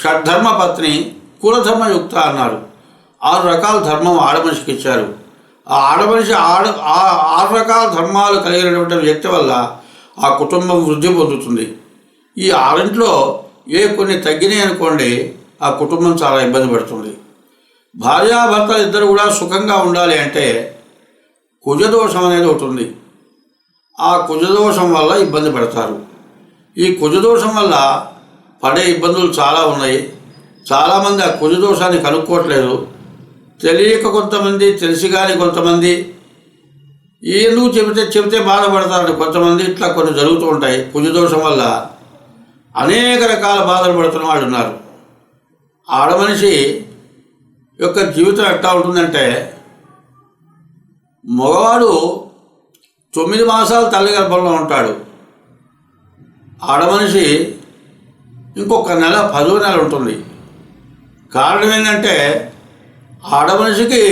షడ్ధర్మ పత్ని కులధర్మయుక్త అన్నారు. ఆరు రకాల ధర్మం ఆడమనిషికి ఇచ్చారు. ఆ ఆడమనిషి ఆడ ఆ ఆరు రకాల ధర్మాలు కలిగినటువంటి వ్యక్తి వల్ల ఆ కుటుంబం వృద్ధి పొందుతుంది. ఈ ఆరింట్లో ఏ కొన్ని తగ్గినాయి అనుకోండి ఆ కుటుంబం చాలా ఇబ్బంది పడుతుంది. భార్యాభర్త ఇద్దరు కూడా సుఖంగా ఉండాలి అంటే కుజదోషం అనేది ఒకటి ఉంది. ఆ కుజదోషం వల్ల ఇబ్బంది పడతారు. ఈ కుజదోషం వల్ల పడే ఇబ్బందులు చాలా ఉన్నాయి. చాలామంది ఆ కుజదోషాన్ని కనుక్కోవట్లేదు. తెలియక కొంతమంది తెలిసి కానీ కొంతమంది ఎందుకు చెబితే చెబితే బాధపడతారు కొంతమంది ఇట్లా కొన్ని జరుగుతూ ఉంటాయి. కుజదోషం వల్ల అనేక రకాల బాధలు పడుతున్న వాళ్ళు ఉన్నారు. ఆడమనిషి యొక్క జీవితం ఎట్లా ఉంటుందంటే మగవాడు తొమ్మిది మాసాలు తల్లి గర్భంలో ఉంటాడు. ఆడమనిషి ఇంకొక నెల పదో నెల ఉంటుంది. కారణం ఏంటంటే ఆడమనిషికి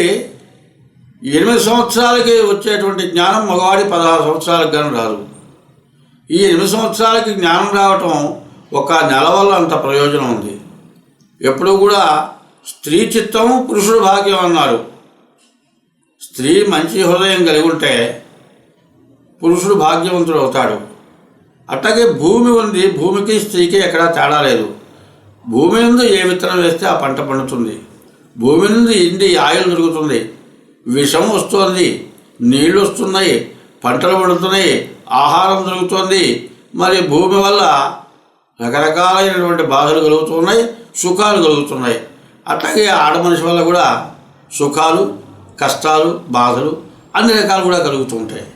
ఎనిమిది సంవత్సరాలకి వచ్చేటువంటి జ్ఞానం మగవాడి పదహారు సంవత్సరాలకు కానీ రాదు. ఈ ఎనిమిది సంవత్సరాలకి జ్ఞానం రావటం ఒక నెల వల్ల అంత ప్రయోజనం ఉంది. ఎప్పుడూ కూడా స్త్రీ చిత్తం పురుషుడు భాగ్యం అన్నారు. స్త్రీ మంచి హృదయం కలిగి ఉంటే పురుషుడు భాగ్యవంతుడు అవుతాడు. అట్లాగే భూమి ఉంది భూమికి స్త్రీకి ఎక్కడా తేడా లేదు. భూమి నుండి ఏ విత్తనం వేస్తే ఆ పంట పండుతుంది. భూమి నుండి ఇండి ఆయిల్ దొరుకుతుంది. విషం వస్తుంది నీళ్ళు వస్తున్నాయి పంటలు పండుతున్నాయి ఆహారం దొరుకుతుంది. మరి భూమి వల్ల రకరకాలైనటువంటి బాధలు కలుగుతున్నాయి సుఖాలు కలుగుతున్నాయి. అట్లాగే ఆడ మనిషి వల్ల కూడా సుఖాలు కష్టాలు బాధలు అన్ని రకాలు కూడా కలుగుతూ ఉంటాయి.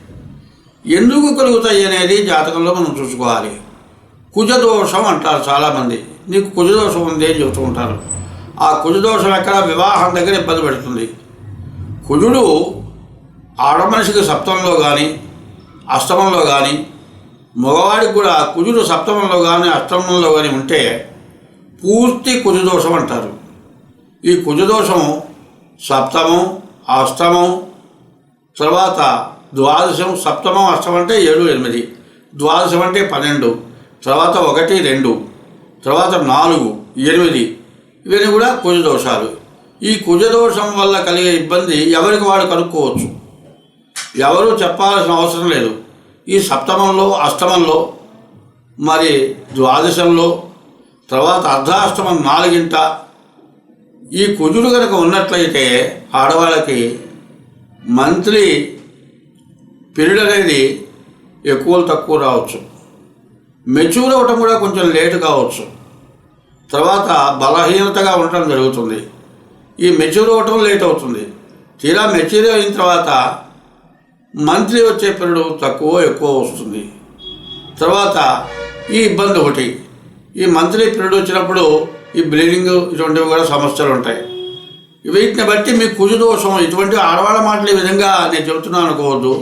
ఎందుకు కలుగుతాయి అనేది జాతకంలో మనం చూసుకోవాలి. కుజదోషం అంటారు చాలామంది. నీకు కుజదోషం ఉంది అని చెబుతూ ఉంటారు. ఆ కుజదోషం ఎక్కడ? వివాహం దగ్గర ఇబ్బంది పెడుతుంది. కుజుడు ఆడమనిషికి సప్తంలో కానీ అష్టమంలో కానీ మగవాడికి కూడా కుజుడు సప్తమంలో కానీ అష్టమంలో కానీ ఉంటే పూర్తి కుజదోషం అంటారు. ఈ కుజదోషం సప్తమం అష్టమం తర్వాత ద్వాదశం సప్తమం అష్టమం అంటే ఏడు ఎనిమిది. ద్వాదశం అంటే పన్నెండు. తర్వాత ఒకటి రెండు. తర్వాత నాలుగు ఎనిమిది. ఇవన్నీ కూడా కుజదోషాలు ఈ కుజదోషం వల్ల కలిగే ఇబ్బంది ఎవరికి వాడు కనుక్కోవచ్చు? ఎవరు చెప్పాల్సిన అవసరం లేదు. ఈ సప్తమంలో అష్టమంలో మరి ద్వాదశంలో తర్వాత అర్ధాష్టమం నాలుగింట ఈ కుజుడు కనుక ఉన్నట్లయితే ఆడవాళ్ళకి మంత్లీ పీరియడ్ అనేది ఎక్కువ తక్కువ రావచ్చు. మెచ్యూర్ అవ్వటం కూడా కొంచెం లేట్ కావచ్చు. తర్వాత బలహీనతగా ఉండటం జరుగుతుంది. ఈ మెచ్యూర్ అవ్వటం లేట్ అవుతుంది. తీరా మెచ్యూర్ అయిన తర్వాత మంత్లీ వచ్చే పీరియడ్ తక్కువ ఎక్కువ వస్తుంది. తర్వాత ఈ ఇబ్బంది ఒకటి. ఈ మంత్లీ పీరియడ్ వచ్చినప్పుడు ఈ బ్లీడింగ్ ఇటువంటివి కూడా సమస్యలు ఉంటాయి. వీటిని బట్టి మీ కుజు దోషం ఇటువంటి ఆడవాళ్ళ మాటలు ఈ విధంగా నేను చెబుతున్నాను అనుకోవద్దు.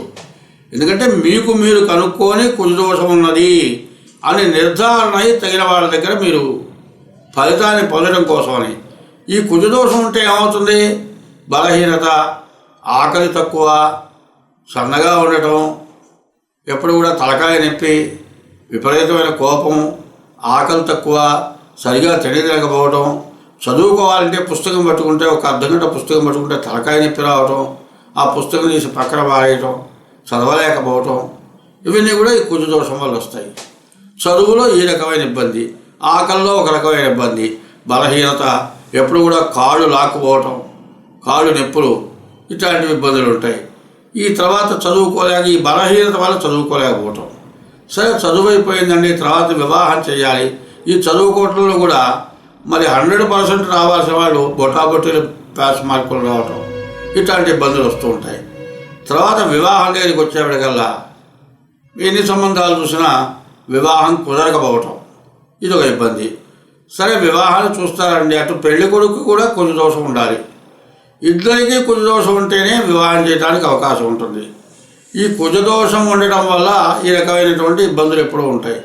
ఎందుకంటే మీకు మీరు కనుక్కొని కుజదోషం ఉన్నది అని నిర్ధారణ అయి తగిన వాళ్ళ దగ్గర మీరు ఫలితాన్ని పొందడం కోసమని. ఈ కుజదోషం ఉంటే ఏమవుతుంది? బలహీనత ఆకలి తక్కువ సన్నగా ఉండటం ఎప్పుడు కూడా తలకాయ నొప్పి విపరీతమైన కోపం ఆకలి తక్కువ సరిగా తినలేకపోవడం చదువుకోవాలంటే పుస్తకం పట్టుకుంటే ఒక అర్ధగంట పుస్తకం పట్టుకుంటే తలకాయ నొప్పి రావటం ఆ పుస్తకం తీసి పక్కన పారేయటం చదవలేకపోవటం ఇవన్నీ కూడా ఈ కుజ దోషం వల్ల వస్తాయి. చదువులో ఈ రకమైన ఇబ్బంది ఆకలిలో ఒక రకమైన ఇబ్బంది బలహీనత ఎప్పుడు కూడా కాళ్ళు లాక్కుపోవటం కాళ్ళు నొప్పులు ఇట్లాంటి ఇబ్బందులు ఉంటాయి. ఈ తర్వాత చదువుకోలేక ఈ బలహీనత వల్ల చదువుకోలేకపోవటం. సరే చదువు అయిపోయిందండి తర్వాత వివాహం చేయాలి. ఈ చదువుకోవటంలో కూడా మరి హండ్రెడ్ పర్సెంట్ రావాల్సిన వాళ్ళు బొటాబొటీలు పాస్ మార్కులు రావటం ఇట్లాంటి ఇబ్బందులు వస్తూ ఉంటాయి. తర్వాత వివాహం దగ్గరికి వచ్చేప్పటికల్లా ఎన్ని సంబంధాలు చూసినా వివాహం కుదరకపోవటం. ఇది ఒక ఇబ్బంది. సరే వివాహాలు చూస్తారండి. అటు పెళ్ళి కొడుకు కూడా కొంచెం దోషం ఉండాలి. ఇద్దరికీ కుజదోషం ఉంటేనే వివాహం చేయడానికి అవకాశం ఉంటుంది. ఈ కుజదోషం ఉండటం వల్ల ఈ రకమైనటువంటి ఇబ్బందులు ఎప్పుడూ ఉంటాయి.